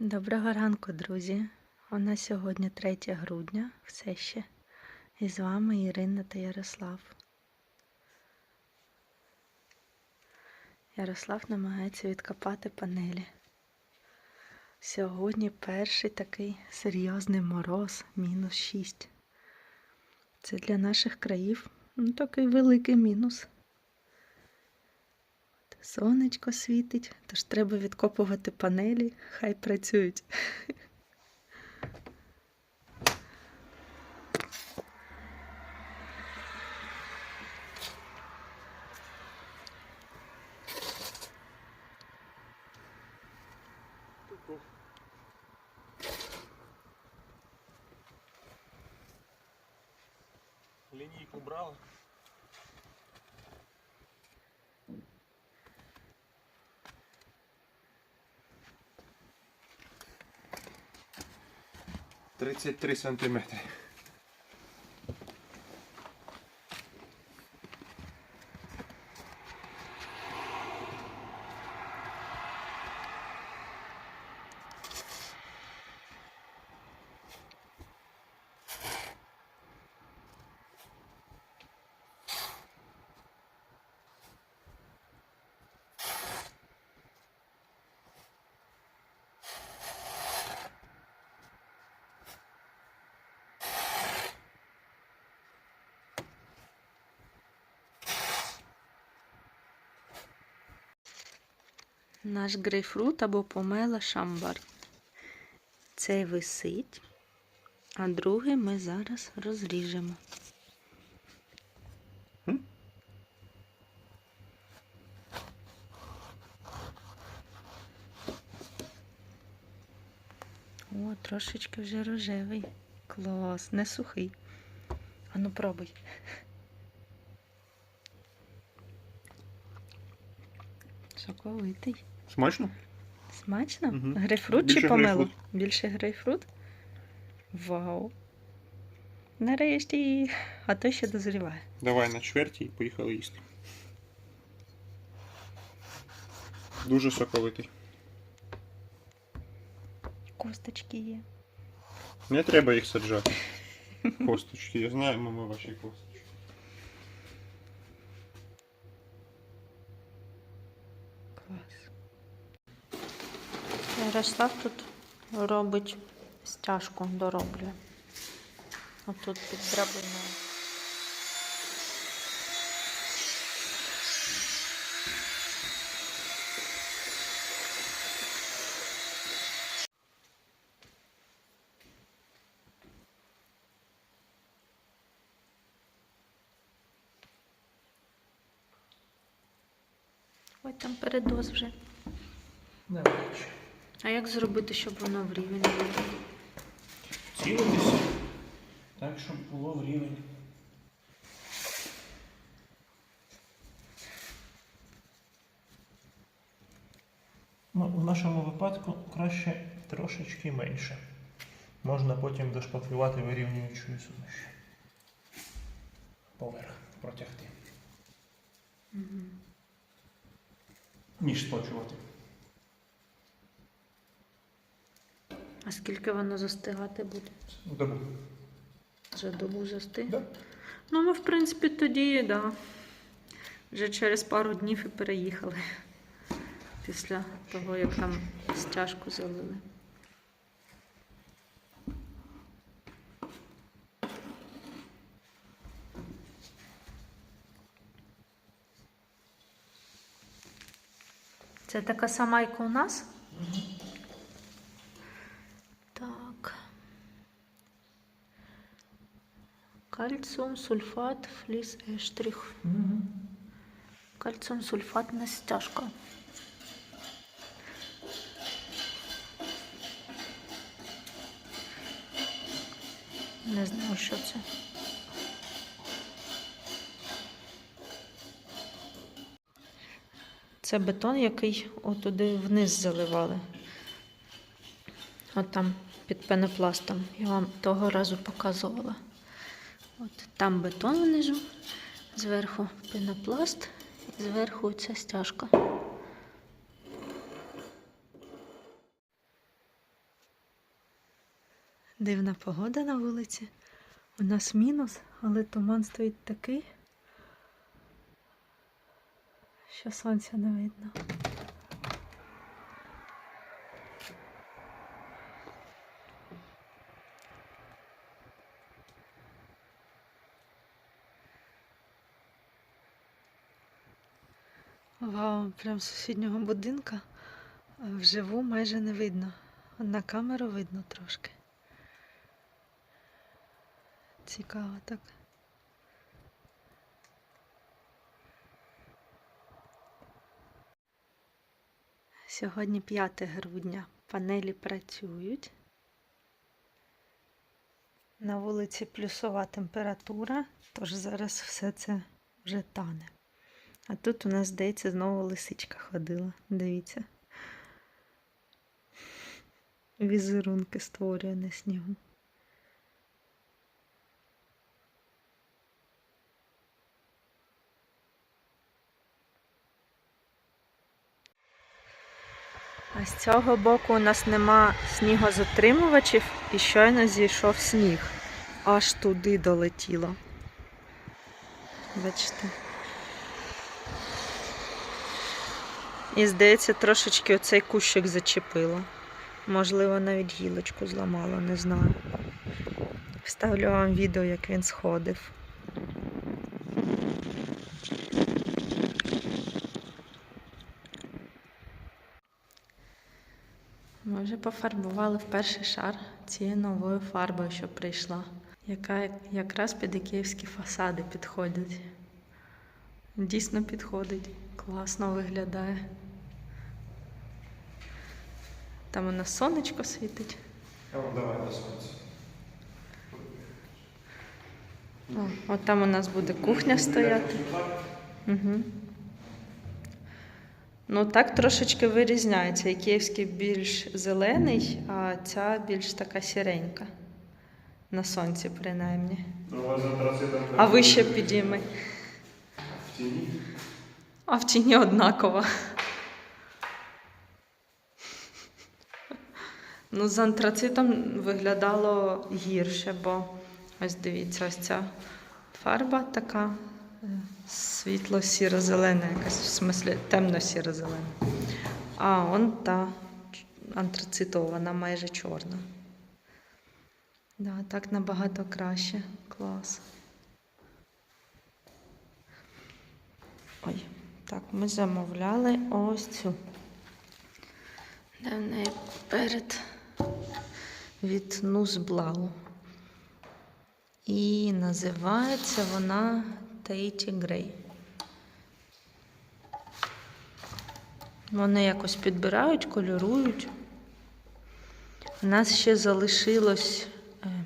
Доброго ранку, друзі! У нас сьогодні 3 грудня, все ще. І з вами Ірина та Ярослав. Ярослав намагається відкопати панелі. Сьогодні перший такий серйозний мороз, мінус 6. Це для наших країв ну, такий великий мінус сонечко світить, тож треба відкопувати панелі, хай працюють. Лінійку брала. 33 сантиметри. Наш грейпфрут або помела шамбар. Цей висить, а другий ми зараз розріжемо. О, трошечки вже рожевий. Клас, не сухий. Ану, пробуй. Соковитий. Смачно? Смачно? Мгм. Грейпфрут Більше чи помело? грейпфрут. Більше грейпфрут? Вау. Нарешті, а то ще дозріває. Давай на чверті і поїхали їсти. Дуже соковитий. Косточки є. Не треба їх саджати. Косточки, я знаю, ми ваші косточки. Клас. Ярослав тут робить стяжку, дороблює. Отут під драбиною. Ой, там передоз вже. А як зробити, щоб воно в рівень було? Цілитися. Так, щоб було в рівень. Ну, в нашому випадку краще трошечки менше. Можна потім дошпаклювати вирівнюючою сумішю. Поверх протягти. Ніж сточувати. А скільки воно застигати буде? Добу. За добу застиг? Да. Ну, ми, в принципі, тоді, да. Вже через пару днів і переїхали. Після того, як там стяжку залили. Це така сама, як у нас? Так. Кальціум, сульфат, фліс, ештрих. Кальціум, сульфатна стяжка. Не знаю, що це. Це бетон, який отуди вниз заливали. От там під пенопластом. Я вам того разу показувала. От там бетон внизу, зверху пенопласт, і зверху ця стяжка. Дивна погода на вулиці. У нас мінус, але туман стоїть такий, що сонця не видно. Вау, прям сусіднього будинка вживу майже не видно. На камеру видно трошки. Цікаво так. Сьогодні 5 грудня. Панелі працюють. На вулиці плюсова температура, тож зараз все це вже тане. А тут у нас, здається, знову лисичка ходила. Дивіться. Візерунки створює на снігу. А з цього боку у нас нема снігозатримувачів і щойно зійшов сніг. Аж туди долетіло. Бачите. І здається, трошечки оцей кущик зачепило. Можливо, навіть гілочку зламало, не знаю. Вставлю вам відео, як він сходив. Ми вже пофарбували в перший шар цією новою фарбою, що прийшла, яка якраз під ікеївські фасади підходить. Дійсно підходить, класно виглядає. Там у нас сонечко світить. давай до сонця. О, от там у нас буде кухня стояти. Угу. Ну, так трошечки вирізняється. Київський більш зелений, а ця більш така сіренька. На сонці, принаймні. А вище підійми. В тіні? А в тіні однаково. Ну, з антрацитом виглядало гірше, бо ось дивіться, ось ця фарба така е, світло-сіро-зелена, якась в смислі темно-сіро-зелена. А он та ч- антрацитова, вона майже чорна. Да, так набагато краще. Клас. Ой, так, ми замовляли ось цю. Де в неї перед від Нузблау. І називається вона Таїті Грей. Вони якось підбирають, кольорують. У нас ще залишилось, е,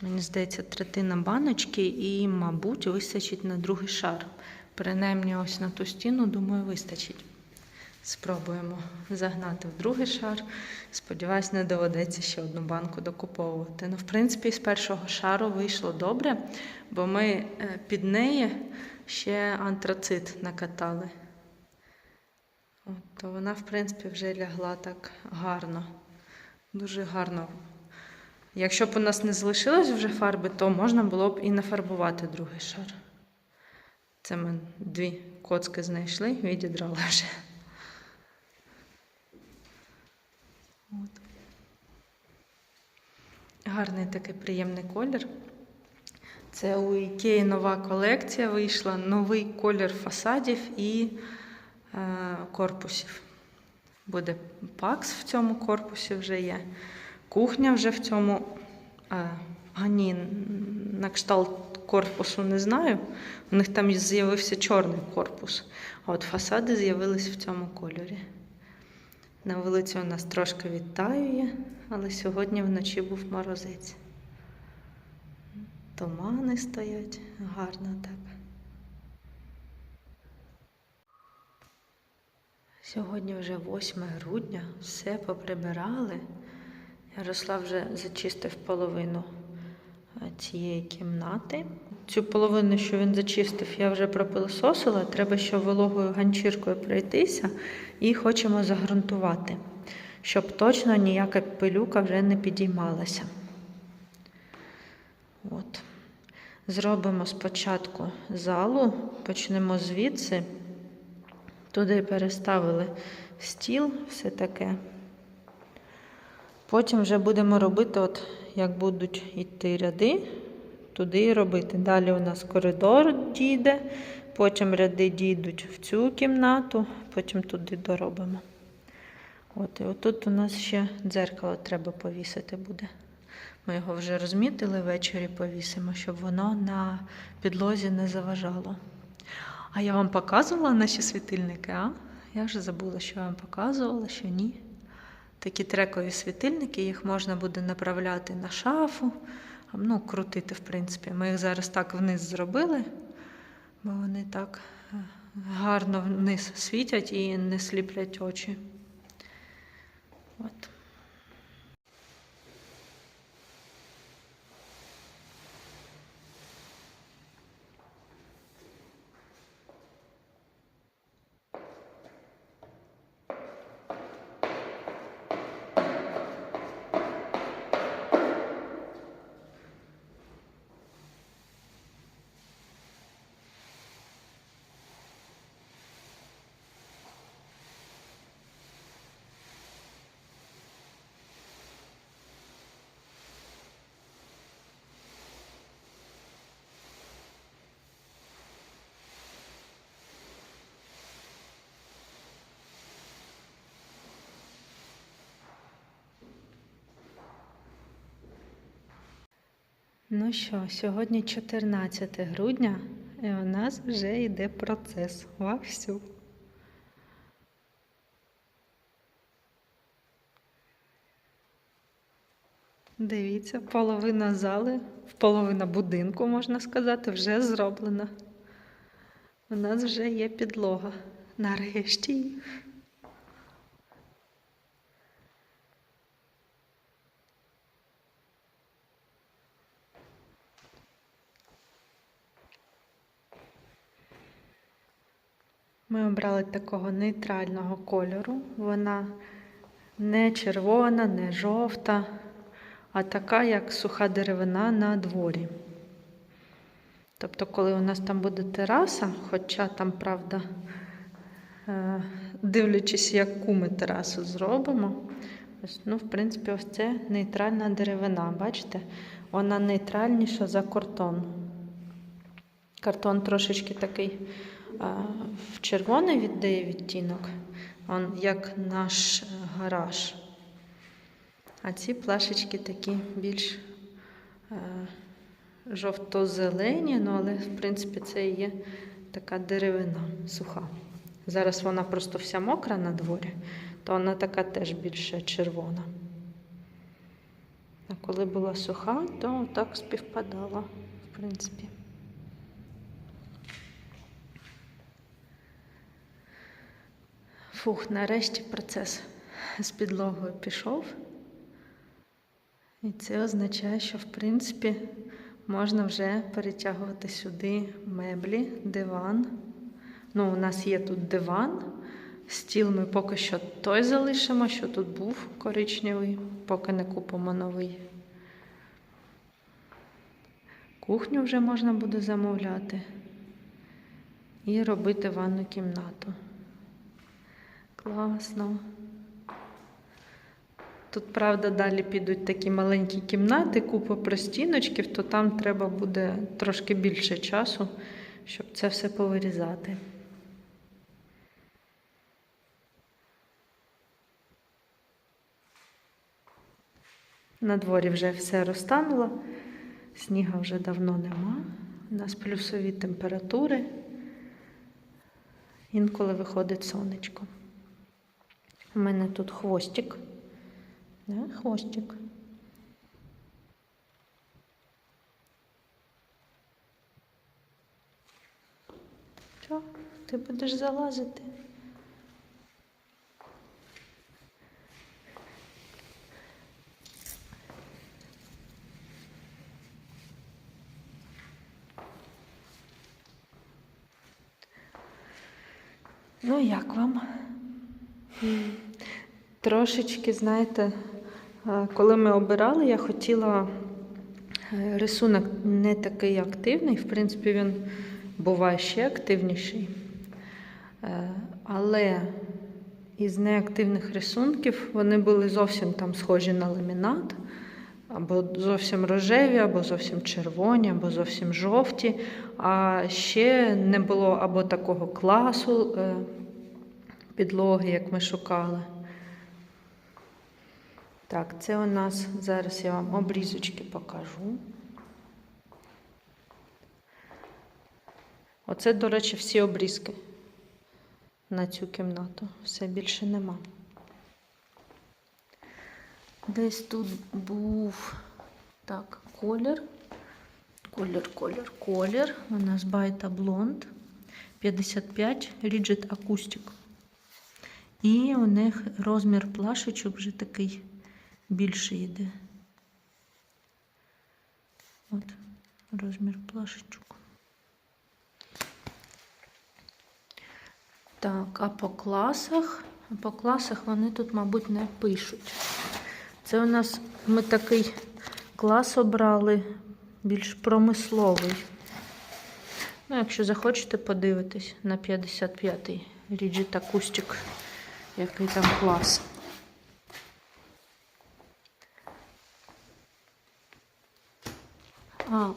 мені здається, третина баночки, і, мабуть, вистачить на другий шар. Принаймні, ось на ту стіну, думаю, вистачить. Спробуємо загнати в другий шар. Сподіваюсь, не доведеться ще одну банку докуповувати. Ну, в принципі, з першого шару вийшло добре, бо ми е, під неї ще антрацит накатали. От, то вона, в принципі, вже лягла так гарно. Дуже гарно. Якщо б у нас не залишилось вже фарби, то можна було б і нафарбувати другий шар. Це ми дві коцки знайшли, відідрали вже. От. Гарний такий приємний колір. Це у Ікеї нова колекція вийшла, новий колір фасадів і е, корпусів. Буде пакс в цьому корпусі вже є. Кухня вже в цьому. Е, а ні, на кшталт корпусу не знаю. У них там з'явився чорний корпус, а от фасади з'явились в цьому кольорі. На вулиці у нас трошки відтаює, але сьогодні вночі був морозець. Тумани стоять, гарно так. Сьогодні вже 8 грудня, все поприбирали. Ярослав вже зачистив половину цієї кімнати. Цю половину, що він зачистив, я вже пропилососила. Треба ще вологою ганчіркою пройтися і хочемо загрунтувати. щоб точно ніяка пилюка вже не підіймалася. От. Зробимо спочатку залу, почнемо звідси. Туди переставили стіл, все таке. Потім вже будемо робити, от як будуть йти ряди, туди і робити. Далі у нас коридор дійде, потім ряди дійдуть в цю кімнату, потім туди доробимо. От, і отут у нас ще дзеркало треба повісити буде. Ми його вже розмітили, ввечері повісимо, щоб воно на підлозі не заважало. А я вам показувала наші світильники, а? Я вже забула, що я вам показувала, що ні. Такі трекові світильники, їх можна буде направляти на шафу, ну, крутити, в принципі. Ми їх зараз так вниз зробили, бо вони так е, гарно вниз світять і не сліплять очі. От. Ну що, сьогодні 14 грудня, і у нас вже йде процес вовсю. Дивіться, половина зали, половина будинку, можна сказати, вже зроблена. У нас вже є підлога. Нарешті. Ми обрали такого нейтрального кольору. Вона не червона, не жовта, а така, як суха деревина на дворі. Тобто, коли у нас там буде тераса, хоча там, правда, е, дивлячись, яку ми терасу зробимо, ось, ну, в принципі, ось це нейтральна деревина. Бачите? Вона нейтральніша за картон. Картон трошечки такий в червоний віддає відтінок, як наш е, гараж. А ці плашечки такі більш е, жовто-зелені, ну, але в принципі це є така деревина суха. Зараз вона просто вся мокра на дворі, то вона така теж більше червона. А коли була суха, то так співпадала, в принципі. Фух, нарешті процес з підлогою пішов. І це означає, що в принципі можна вже перетягувати сюди меблі, диван. Ну, у нас є тут диван. Стіл ми поки що той залишимо, що тут був коричневий, поки не купимо новий. Кухню вже можна буде замовляти і робити ванну кімнату. Класно. Тут, правда, далі підуть такі маленькі кімнати, купа простіночків, то там треба буде трошки більше часу, щоб це все повирізати. На дворі вже все розтануло, сніга вже давно нема. У нас плюсові температури. Інколи виходить сонечко. У мене тут хвостик. Да, хвостик. Що? Ти будеш залазити? Ну, як вам? Трошечки, знаєте, е, коли ми обирали, я хотіла е, рисунок не такий активний. В принципі, він буває ще активніший. Е, Але із неактивних рисунків вони були зовсім там схожі на ламінат, або зовсім рожеві, або зовсім червоні, або зовсім жовті. А ще не було або такого класу підлоги, як ми шукали. Так, це у нас зараз я вам обрізочки покажу. Оце, до речі, всі обрізки на цю кімнату. Все більше нема. Десь тут був так, колір. Колір, колір, колір. У нас байта блонд 55 Rigid Acoustic. І у них розмір плашечок вже такий більший йде. От, розмір плашечок. Так, а по класах, по класах вони тут, мабуть, не пишуть. Це у нас ми такий клас обрали більш промисловий. Ну, якщо захочете подивитись на 55-й Rigid Acoustic, який там клас. А,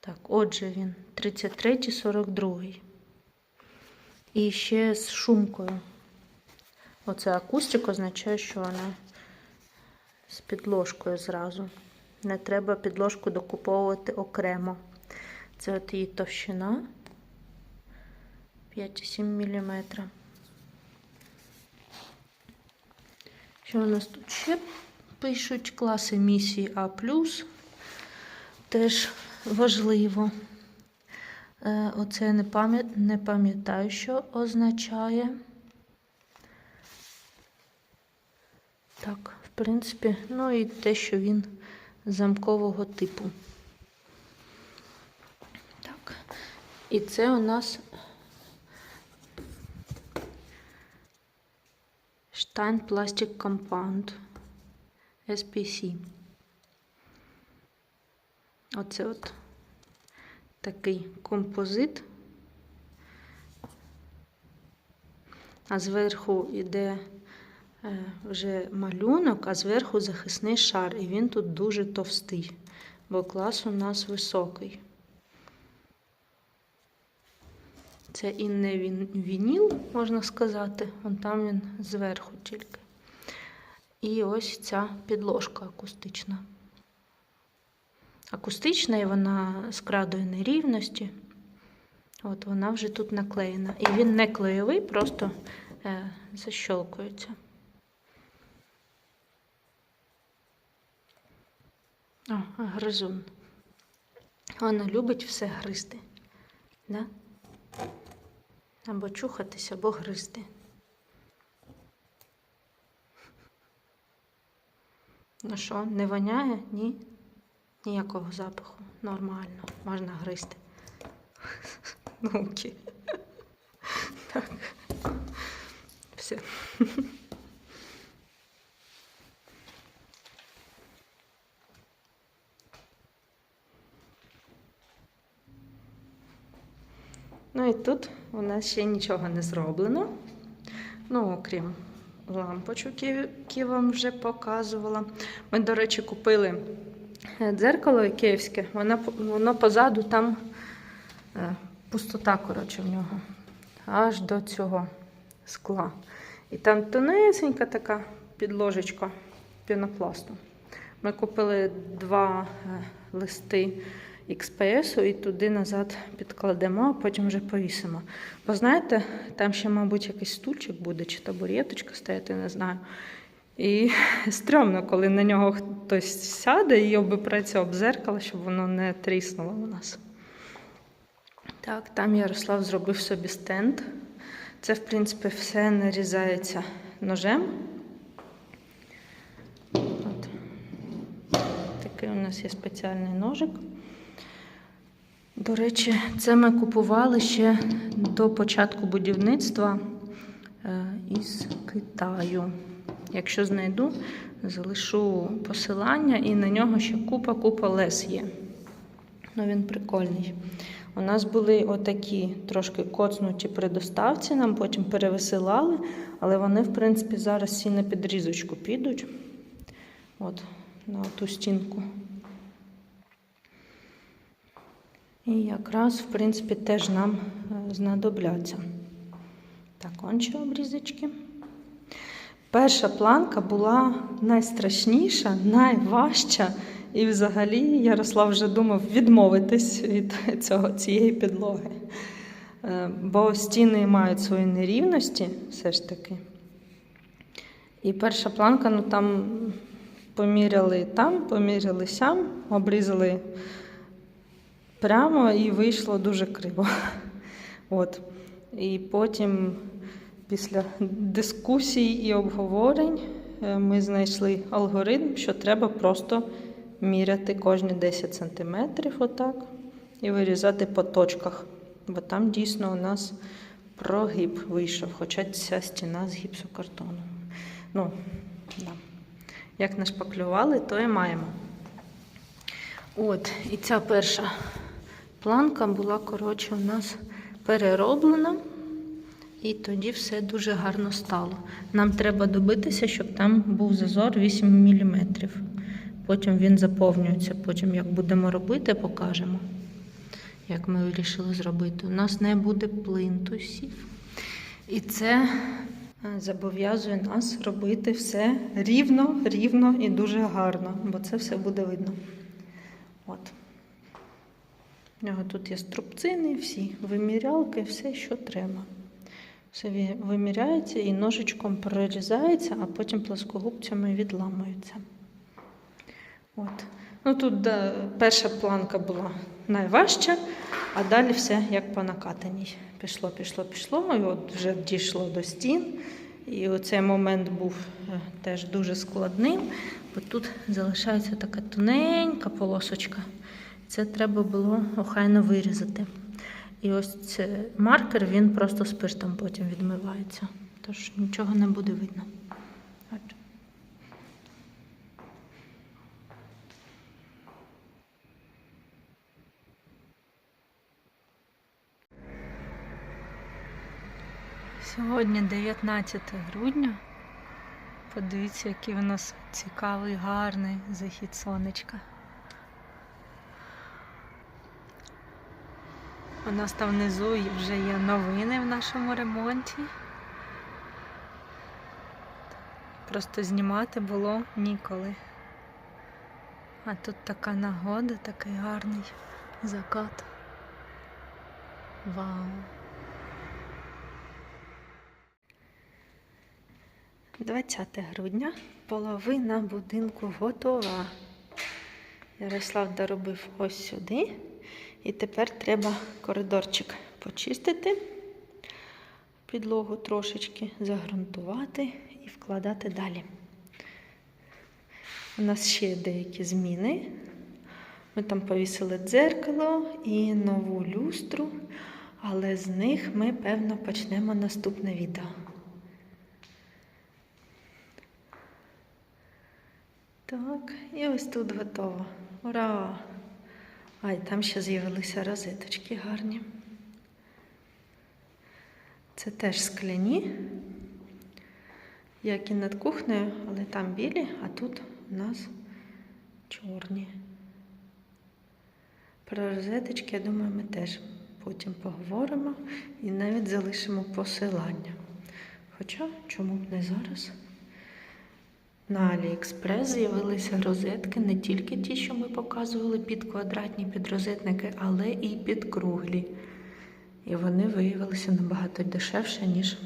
так, отже він 33 42 І ще з шумкою. Оце акустик означає, що вона з підложкою зразу. Не треба підложку докуповувати окремо. Це от її товщина 5,7 мм. Що у нас тут ще пишуть класи місії А. Теж важливо. Е, Оце не пам'ят- не пам'ятаю, що означає. Так, в принципі, ну і те, що він замкового типу. Так. І це у нас Stein Plastic Compound SPC. Оце от такий композит. А зверху йде е, вже малюнок, а зверху захисний шар. І він тут дуже товстий, бо клас у нас високий. Це і не він, вініл, можна сказати. Вон там він зверху тільки. І ось ця підложка акустична. Акустична, і вона з крадою нерівності. От вона вже тут наклеєна. І він не клеєвий, просто е, защолкується. О, гризун. Вона любить все гризти. Да? Або чухатись, або гризти. Ну що, не воняє? Ні? Ніякого запаху. Нормально. Можна гризти. Ну, окей. Так. Все. Ну і тут у нас ще нічого не зроблено. Ну, окрім лампочок, які вам вже показувала. Ми, до речі, купили е, дзеркало київське, воно, воно позаду там е, пустота, коротше, в нього. Аж до цього скла. І там тонесенька така підложечка пінопласту. Ми купили два е, листи XPS і туди назад підкладемо, а потім вже повісимо. Бо знаєте, там ще, мабуть, якийсь стульчик буде чи табуреточка стояти, не знаю. І стрьомно, коли на нього хтось сяде і обипреться об зеркало, щоб воно не тріснуло у нас. Так, там Ярослав зробив собі стенд. Це, в принципі, все нарізається ножем. От. Такий у нас є спеціальний ножик. До речі, це ми купували ще до початку будівництва. Е, із Китаю. Якщо знайду, залишу посилання і на нього ще купа-купа лес є. Ну, він прикольний. У нас були отакі трошки коцнуті при доставці, нам потім перевисилали, але вони, в принципі, зараз всі на підрізочку підуть. От, на ту стінку. І якраз, в принципі, теж нам е, знадобляться. Так, он обрізочки. Перша планка була найстрашніша, найважча. І взагалі Ярослав вже думав відмовитись від цього, цієї підлоги. Е, Бо стіни мають свої нерівності, все ж таки. І перша планка, ну там поміряли там, поміряли сям, обрізали прямо і вийшло дуже криво. От. І потім, після дискусій і обговорень, е, ми знайшли алгоритм, що треба просто міряти кожні 10 см отак, і вирізати по точках. Бо там дійсно у нас прогиб вийшов, хоча ця стіна з гіпсокартону. Ну, да. Як нашпаклювали, то і маємо. От, і ця перша планка була, коротше, у нас перероблена, і тоді все дуже гарно стало. Нам треба добитися, щоб там був зазор 8 мм. Потім він заповнюється. Потім, як будемо робити, покажемо, як ми вирішили зробити. У нас не буде плинтусів. І це е, зобов'язує нас робити все рівно, рівно і дуже гарно, бо це все буде видно. От. У нього тут є струбцини, всі вимірялки, все, що треба. Все виміряється і ножичком прорізається, а потім плоскогубцями відламується. От. Ну тут да, перша планка була найважча, а далі все як по накатаній. Пішло, пішло, пішло, і от вже дійшло до стін. І оцей момент був е, теж дуже складним, бо тут залишається така тоненька полосочка. Це треба було охайно вирізати. І ось цей маркер, він просто спиртом потім відмивається. Тож нічого не буде видно. Сьогодні 19 грудня. Подивіться, який у нас цікавий, гарний захід сонечка. У нас там внизу вже є новини в нашому ремонті. Просто знімати було ніколи. А тут така нагода, такий гарний закат. Вау! 20 грудня половина будинку готова. Ярослав доробив ось сюди. І тепер треба коридорчик почистити, підлогу трошечки загрунтувати і вкладати далі. У нас ще деякі зміни. Ми там повісили дзеркало і нову люстру, але з них ми, певно, почнемо наступне відео. Так, і ось тут готово. Ура! Ай, там ще з'явилися розеточки гарні. Це теж скляні, як і над кухнею, але там білі, а тут у нас чорні. Про розеточки, я думаю, ми теж потім поговоримо і навіть залишимо посилання. Хоча, чому б не зараз? На Аліекспрес з'явилися розетки не тільки ті, що ми показували під квадратні підрозетники, але і під круглі. І вони виявилися набагато дешевше, ніж.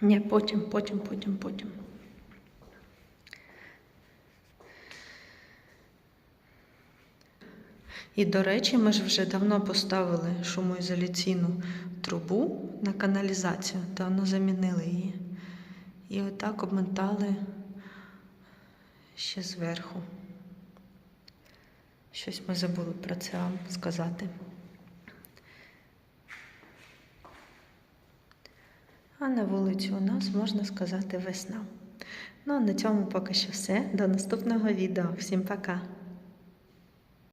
Ні, потім, потім, потім, потім. І, до речі, ми ж вже давно поставили шумоізоляційну трубу на каналізацію, давно замінили її. І отак обмотали ще зверху. Щось ми забули про це вам сказати. А на вулиці у нас можна сказати весна. Ну, а на цьому поки що все. До наступного відео. Всім пока!